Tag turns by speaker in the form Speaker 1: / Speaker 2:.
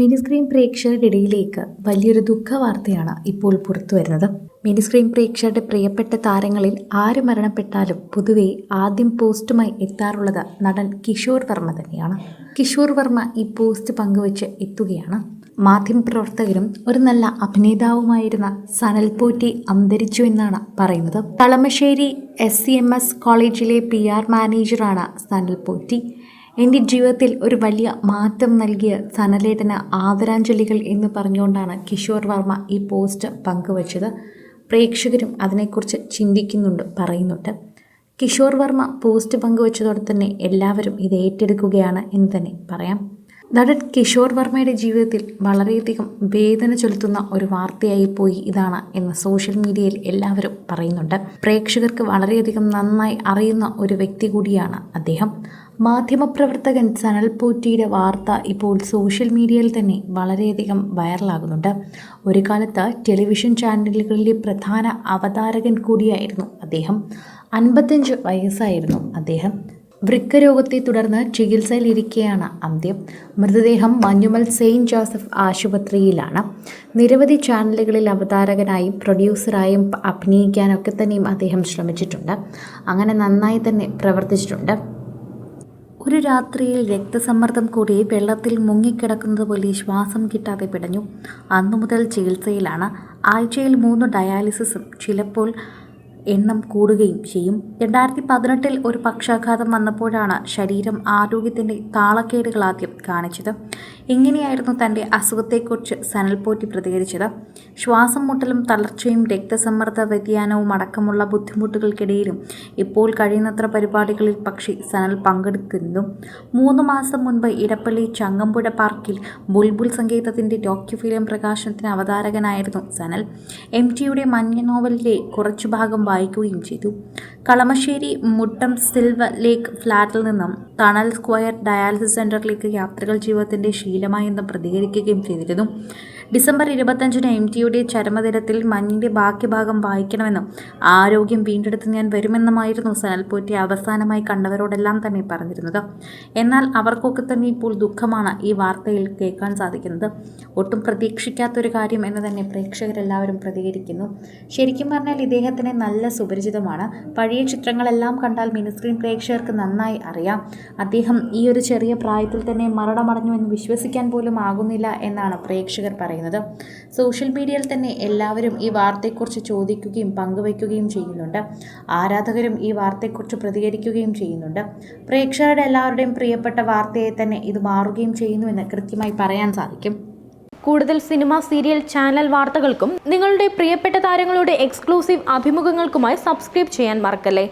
Speaker 1: Mini screen പ്രേക്ഷകരുടെ ഇടയിലേക്ക് വലിയൊരു ദുഃഖവാർത്തയാണ് ഇപ്പോൾ പുറത്തു വരുന്നത് മിനി സ്ക്രീൻ പ്രേക്ഷകരുടെ പ്രിയപ്പെട്ട താരങ്ങളിൽ ആര് മരണപ്പെട്ടാലും പൊതുവെ ആദ്യം പോസ്റ്റുമായി എത്താറുള്ളത് നടൻ കിഷോർ വർമ്മ തന്നെയാണ്. കിഷോർ വർമ്മ ഈ പോസ്റ്റ് പങ്കുവച്ച് എത്തുകയാണ്. മാധ്യമപ്രവർത്തകരും ഒരു നല്ല അഭിനേതാവുമായിരുന്ന സനൽ പോറ്റി അന്തരിച്ചു എന്നാണ് പറയുന്നത്. Kalamassery S C M S കോളേജിലെ പി ആർ മാനേജറാണ് സനൽ പോറ്റി. എന്റെ ജീവിതത്തിൽ ഒരു വലിയ മാറ്റം നൽകിയ സനലേട്ടന് ആദരാഞ്ജലികൾ എന്ന് പറഞ്ഞുകൊണ്ടാണ് കിഷോർ വർമ്മ ഈ പോസ്റ്റ് പങ്കുവച്ചത്. പ്രേക്ഷകരും അതിനെക്കുറിച്ച് ചിന്തിക്കുന്നുണ്ട് പറയുന്നുണ്ട്. കിഷോർ വർമ്മ പോസ്റ്റ് പങ്കുവച്ചതോടെ തന്നെ എല്ലാവരും ഇത് ഏറ്റെടുക്കുകയാണ് എന്ന് തന്നെ പറയാം. നടൻ കിഷോർ വർമ്മയുടെ ജീവിതത്തിൽ വളരെയധികം വേദന ചെലുത്തുന്ന ഒരു വാർത്തയായി പോയി ഇതാണ് എന്ന് സോഷ്യൽ മീഡിയയിൽ എല്ലാവരും പറയുന്നുണ്ട്. പ്രേക്ഷകർക്ക് വളരെയധികം നന്നായി അറിയുന്ന ഒരു വ്യക്തി കൂടിയാണ് അദ്ദേഹം. മാധ്യമപ്രവർത്തകൻ സനൽ പോറ്റിയുടെ വാർത്ത ഇപ്പോൾ സോഷ്യൽ മീഡിയയിൽ തന്നെ വളരെയധികം വൈറലാകുന്നുണ്ട്. ഒരു കാലത്ത് ടെലിവിഷൻ ചാനലുകളിലെ പ്രധാന അവതാരകൻ കൂടിയായിരുന്നു അദ്ദേഹം. അൻപത്തഞ്ച് വയസ്സായിരുന്നു അദ്ദേഹം. വൃക്കരോഗത്തെ തുടർന്ന് ചികിത്സയിലിരിക്കെയാണ് അന്ത്യം. മൃതദേഹം മഞ്ഞുമൽ സെയിന്റ് ജോസഫ് ആശുപത്രിയിലാണ്. നിരവധി ചാനലുകളിൽ അവതാരകനായും പ്രൊഡ്യൂസറായും അഭിനയിക്കാനൊക്കെ തന്നെയും അദ്ദേഹം ശ്രമിച്ചിട്ടുണ്ട്. അങ്ങനെ നന്നായി തന്നെ പ്രവർത്തിച്ചിട്ടുണ്ട്. ഒരു രാത്രിയിൽ രക്തസമ്മർദ്ദം കൂടി വെള്ളത്തിൽ മുങ്ങിക്കിടക്കുന്നത് പോലെ ശ്വാസം കിട്ടാതെ പിടഞ്ഞു. അന്നു മുതൽ ചികിത്സയിലാണ്. ആഴ്ചയിൽ മൂന്ന് ഡയാലിസിസും ചിലപ്പോൾ എണ്ണം കൂടുകയും ചെയ്യും. രണ്ടായിരത്തി പതിനെട്ടിൽ ഒരു പക്ഷാഘാതം വന്നപ്പോഴാണ് ശരീരം ആരോഗ്യത്തിന്റെ താളക്കേടുകൾ ആദ്യം കാണിച്ചത്. ഇങ്ങനെയായിരുന്നു തന്റെ അസുഖത്തെക്കുറിച്ച് സനൽ പോറ്റി പ്രതികരിച്ചത്. ശ്വാസം മുട്ടലും തളർച്ചയും രക്തസമ്മർദ്ദ വ്യതിയാനവും അടക്കമുള്ള ബുദ്ധിമുട്ടുകൾക്കിടയിലും ഇപ്പോൾ കഴിയുന്നത്ര പരിപാടികളിൽ പക്ഷി സനൽ പങ്കെടുക്കുന്നു മൂന്ന് മാസം മുൻപ് ഇടപ്പള്ളി ചങ്ങമ്പുഴ പാർക്കിൽ ബുൾബുൾ സംഗീതത്തിന്റെ ഡോക്യു ഫിലിം പ്രകാശനത്തിന് അവതാരകനായിരുന്നു സനൽ. എം ടിയുടെ മഞ്ഞ നോവലിലെ കുറച്ചു ഭാഗം വായിക്കുകയും ചെയ്തു. കളമശ്ശേരി മുട്ടം സിൽവർ ലേക്ക് ഫ്ലാറ്റിൽ നിന്നും തണൽ സ്ക്വയർ ഡയാലിസിസ് സെന്ററിലേക്ക് യാത്രകൾ ജീവിതത്തിന്റെ ശീലമായി എന്ന് പ്രതികരിക്കുകയും ചെയ്തിരുന്നു. ഡിസംബർ ഇരുപത്തഞ്ചിന് എം ടിയുടെ ചരമദിനത്തിൽ മഞ്ഞിന്റെ ബാക്കി ഭാഗം വായിക്കണമെന്നും ആരോഗ്യം വീണ്ടെടുത്ത് ഞാൻ വരുമെന്നുമായിരുന്നു സനൽപോറ്റി അവസാനമായി കണ്ടവരോടെല്ലാം തന്നെ പറഞ്ഞിരുന്നത്. എന്നാൽ അവർക്കൊക്കെ തന്നെ ഇപ്പോൾ ദുഃഖമാണ് ഈ വാർത്തയിൽ കേൾക്കാൻ സാധിക്കുന്നത്. ഒട്ടും പ്രതീക്ഷിക്കാത്തൊരു കാര്യം എന്ന് തന്നെ പ്രേക്ഷകരെല്ലാവരും പ്രതികരിക്കുന്നു. ശരിക്കും പറഞ്ഞാൽ ഇദ്ദേഹത്തിന് നല്ല സുപരിചിതമാണ്. പഴയ ചിത്രങ്ങളെല്ലാം കണ്ടാൽ മിനിസ്ക്രീൻ പ്രേക്ഷകർക്ക് നന്നായി അറിയാം. അദ്ദേഹം ഈ ഒരു ചെറിയ പ്രായത്തിൽ തന്നെ മരണമടഞ്ഞു എന്ന് വിശ്വസിക്കാൻ പോലും ആകുന്നില്ല എന്നാണ് പ്രേക്ഷകർ പറയുന്നത്. സോഷ്യൽ മീഡിയയിൽ തന്നെ എല്ലാവരും ഈ വാർത്തയെക്കുറിച്ച് ചോദിക്കുകയും പങ്കുവയ്ക്കുകയും ചെയ്യുന്നുണ്ട്. ആരാധകരും ഈ വാർത്തയെക്കുറിച്ച് പ്രതികരിക്കുകയും ചെയ്യുന്നുണ്ട്. പ്രേക്ഷകരുടെ എല്ലാവരുടെയും പ്രിയപ്പെട്ട വാർത്തയെ തന്നെ ഇത് മാറുകയും ചെയ്യുന്നുവെന്ന് കൃത്യമായി പറയാൻ സാധിക്കും.
Speaker 2: കൂടുതൽ സിനിമ സീരിയൽ ചാനൽ വാർത്തകൾക്കും നിങ്ങളുടെ പ്രിയപ്പെട്ട താരങ്ങളുടെ എക്സ്ക്ലൂസീവ് അഭിമുഖങ്ങൾക്കുമായി സബ്സ്ക്രൈബ് ചെയ്യാൻ മറക്കല്ലേ?